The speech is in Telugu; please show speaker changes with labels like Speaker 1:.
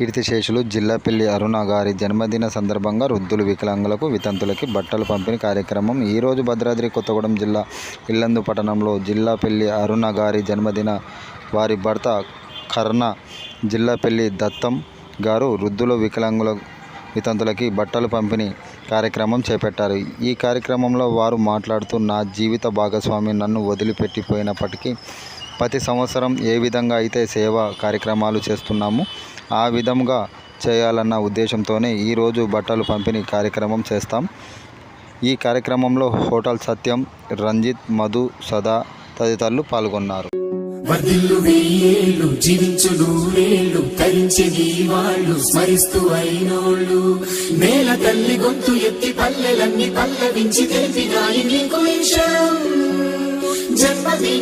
Speaker 1: కీర్తిశేషులు జిల్లాపల్లి అరుణ గారి జన్మదిన సందర్భంగా వృద్ధులు వికలాంగులకు వితంతులకి బట్టల పంపిణీ కార్యక్రమం ఈరోజు భద్రాద్రి కొత్తగూడెం జిల్లా ఇల్లందు పట్టణంలో జిల్లాపల్లి అరుణ గారి జన్మదిన వారి భర్త కర్ణ జిల్లాపల్లి దత్తం గారు వృద్ధులు వికలాంగుల వితంతులకి బట్టలు పంపిణీ కార్యక్రమం చేపట్టారు. ఈ కార్యక్రమంలో వారు మాట్లాడుతూ నా జీవిత భాగస్వామి నన్ను వదిలిపెట్టిపోయినప్పటికీ ప్రతి సంవత్సరం ఏ విధంగా అయితే సేవా కార్యక్రమాలు చేస్తున్నామో ఆ విధంగా చేయాలన్న ఉద్దేశంతోనే ఈరోజు బట్టలు పంపిణీ కార్యక్రమం చేస్తాం. ఈ కార్యక్రమంలో హోటల్ సత్యం రంజిత్ మధు సదా తదితరులు పాల్గొన్నారు.
Speaker 2: వర్ధిల్లు వెయ్యేళ్ళు జీవించు నూరేళ్ళు తరించెది వాళ్ళు స్మరిస్తూ అయినోళ్ళు. నేల తల్లి గొంతు ఎత్తి పల్లెలన్నీ పల్లవించి తెలిపి